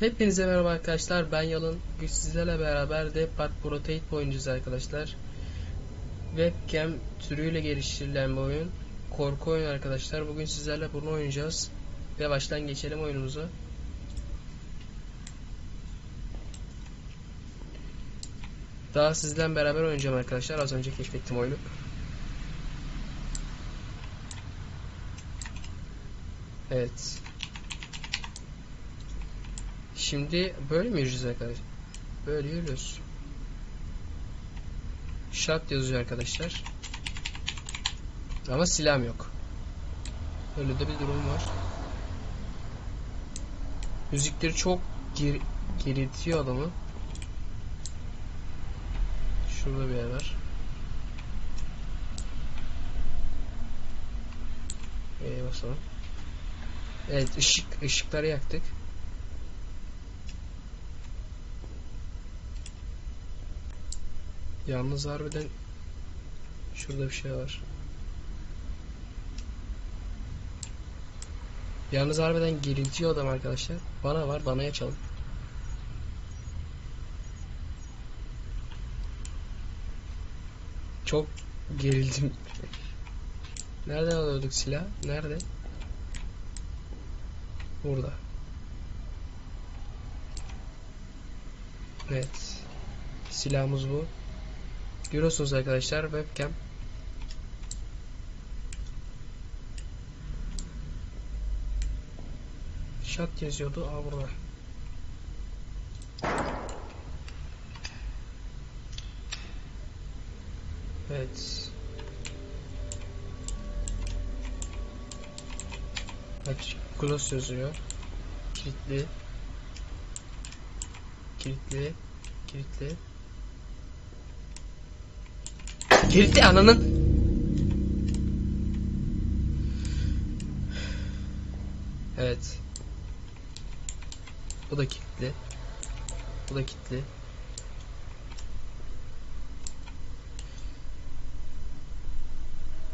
Hepinize merhaba arkadaşlar. Ben Yalın. Güç sizlerle beraber de Part Rotate oynayacağız arkadaşlar. Webcam türüyle geliştirilen bir oyun. Korku oyunu arkadaşlar. Bugün sizlerle bunu oynayacağız. Ve baştan geçelim oyunumuza. Daha sizden beraber oynayacağım arkadaşlar. Az önce keşfettim oyunu. Evet. Şimdi böyle mi yürüyeceğiz arkadaşlar? Böyle yürüyoruz. Shot yazıyor arkadaşlar. Ama silahım yok. Öyle de bir durum var. Müzikleri çok ger geriltiyor adamı. Şurada bir yer var. Ee, basalım. Evet ışık ışıkları yaktık. Yalnız harbiden şurada bir şey var. Yalnız harbiden geriltiyor adam arkadaşlar. Bana var, bana açalım. Çok gerildim. Nereden alıyorduk silah? Nerede? Burada. Evet. Silahımız bu. Görüyorsunuz arkadaşlar webcam. Shot yazıyordu. Aa burada. Evet. Aç. Close yazıyor. Kilitli. Kilitli. Kilitli. Kilitli ananın. Evet. Bu da kilitli. Bu da kilitli.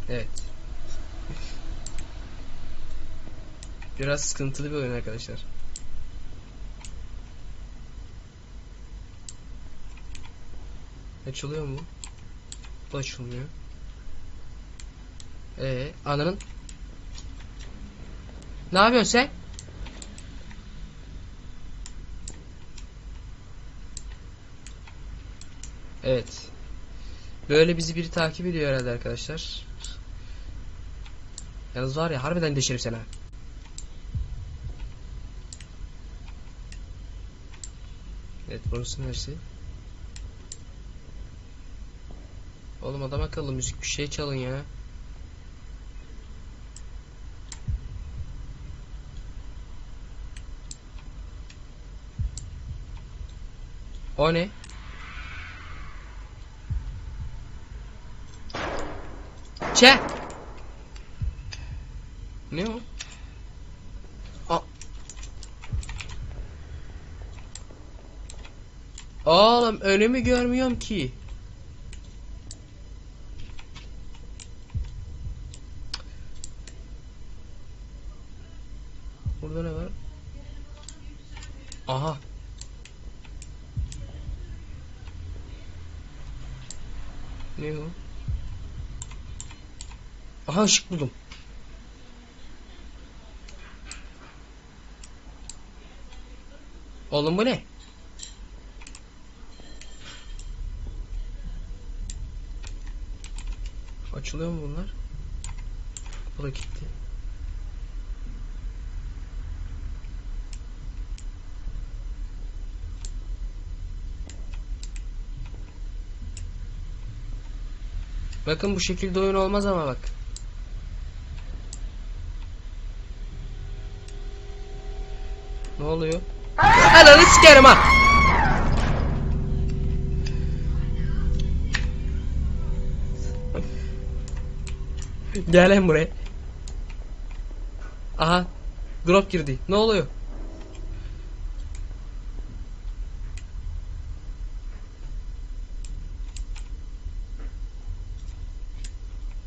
Evet. Biraz sıkıntılı bir oyun arkadaşlar. Açılıyor mu? Bu açılmıyor. Ee, ananın Ne yapıyorsun sen? Evet. Böyle bizi biri takip ediyor herhalde arkadaşlar. Yalnız var ya harbiden deşerim seni. ha. Evet burası neresi? Oğlum adam akıllı müzik bir şey çalın ya. O ne? Çe. Ne o? A Oğlum önümü görmüyorum ki. Burada ne var? Aha. Ne o? Aha ışık buldum. Oğlum bu ne? Açılıyor mu bunlar? Bu da kilitli. Bakın bu şekilde oyun olmaz ama bak. Ne oluyor? Ananı sikerim ha. Gel lan buraya. Aha. Drop girdi. Ne oluyor?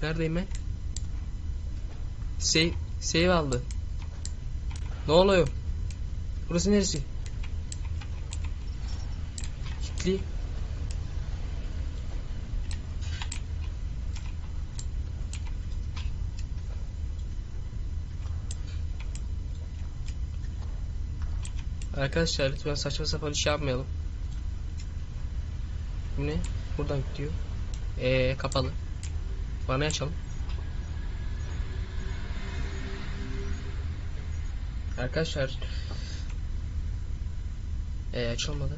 Neredeyim ben? Save, save aldı. Ne oluyor? Burası neresi? kilitli. Arkadaşlar lütfen saçma sapan iş yapmayalım. Ne? Buradan gidiyor. Ee kapalı. Bana açalım. Arkadaşlar ee, açılmadı.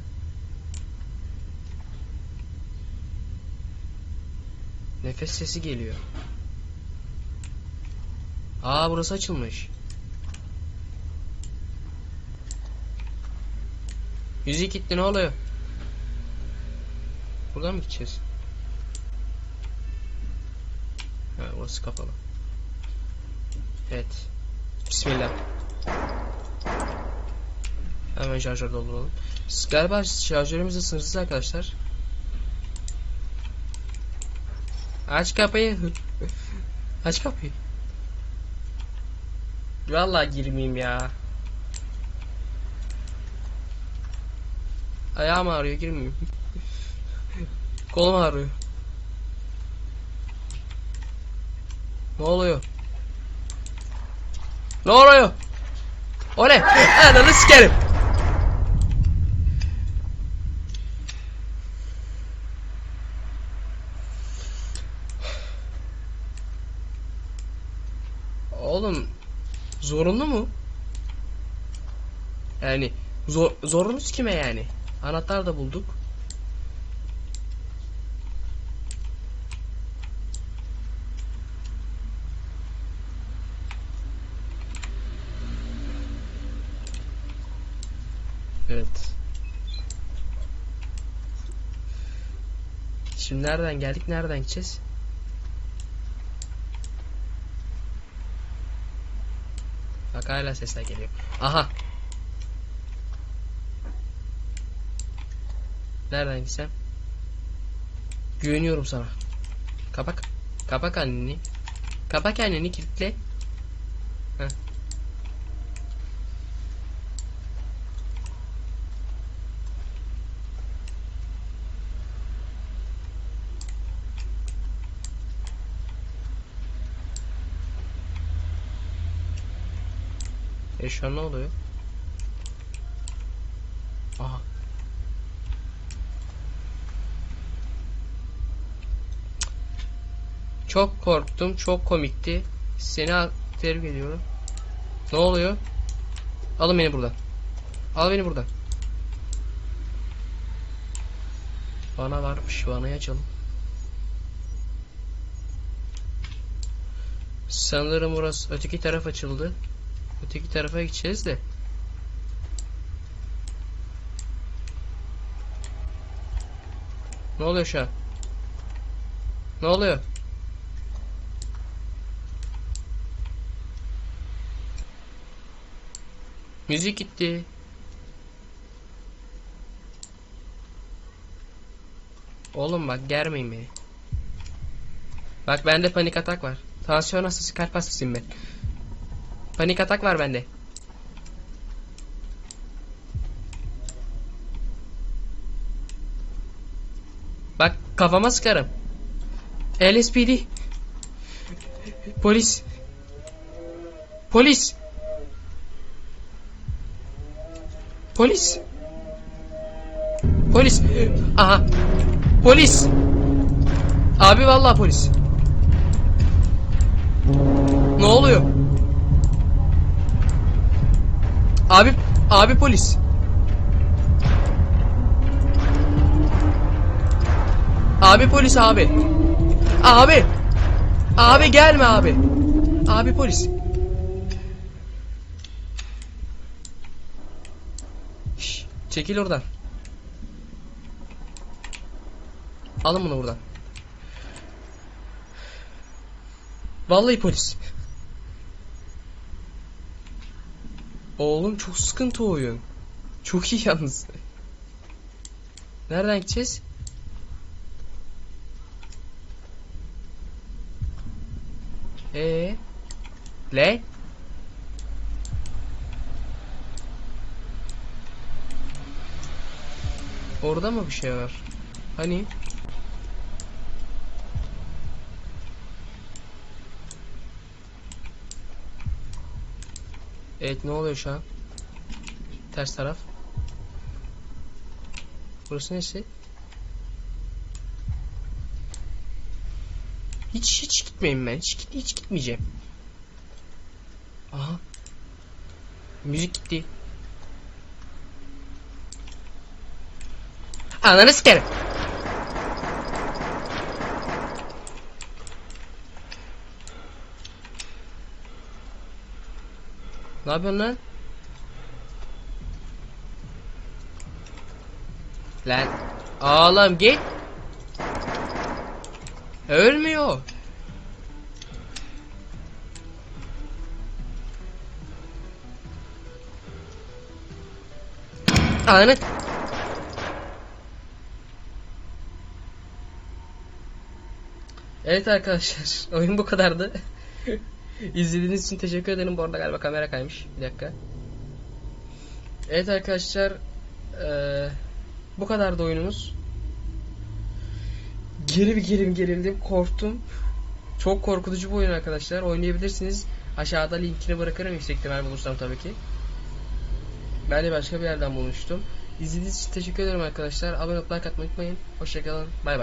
Nefes sesi geliyor. Aa burası açılmış. Müzik gitti ne oluyor? Buradan mı gideceğiz? Ha orası kapalı. Evet. Bismillah. Hemen şarjör dolduralım. Galiba şarjörümüz de sınırsız arkadaşlar. Aç kapıyı. Aç kapıyı. Vallahi girmeyeyim ya. Ayağım ağrıyor girmeyeyim. Kolum ağrıyor. Ne oluyor? Ne oluyor? O ne? Ananı sikerim. Oğlum zorunlu mu? Yani zor, zorunuz kime yani? Anahtar da bulduk. Evet. Şimdi nereden geldik? Nereden gideceğiz? Bak hala sesler geliyor. Aha. Nereden gitsem? Güveniyorum sana. Kapak. Kapak anneni. Kapak anneni kilitle. Heh. E şu an ne oluyor? Aha. Çok korktum, çok komikti. Seni tebrik ediyorum. Ne oluyor? Alın beni buradan. Al beni buradan. Bana varmış, vanayı açalım. Sanırım burası öteki taraf açıldı. Öteki tarafa gideceğiz de. Ne oluyor şu an? Ne oluyor? Müzik gitti. Oğlum bak germeyin beni. Bak bende panik atak var. Tansiyon hastası kalp hastasıyım ben. Panik atak var bende. Bak kafama sıkarım. LSPD. Polis. Polis. Polis. Polis. Aha. Polis. Abi vallahi polis. Ne oluyor? Abi abi polis. Abi polis abi. Abi. Abi gelme abi. Abi polis. Şş, çekil oradan. Alın bunu buradan. Vallahi polis. Oğlum çok sıkıntı oyun. Çok iyi yalnız. Nereden gideceğiz? Ee, le? Orada mı bir şey var? Hani? Evet ne oluyor şu an? Ters taraf. Burası neresi? Hiç hiç gitmeyeyim ben. Hiç, hiç gitmeyeceğim. Aha. Müzik gitti. Ananı sikerim. Ne yapıyorsun lan? Lan oğlum git. Ölmüyor. Ananı Evet arkadaşlar oyun bu kadardı. İzlediğiniz için teşekkür ederim. Bu arada galiba kamera kaymış. Bir dakika. Evet arkadaşlar eee, bu kadardı oyunumuz. Geri bir gerim gerildim. Korktum. Çok korkutucu bir oyun arkadaşlar. Oynayabilirsiniz. Aşağıda linkini bırakırım yüksek ihtimal bulursam tabii ki. Ben de başka bir yerden bulmuştum. İzlediğiniz için teşekkür ederim arkadaşlar. Abone olup like atmayı unutmayın. Hoşçakalın. Bay bay.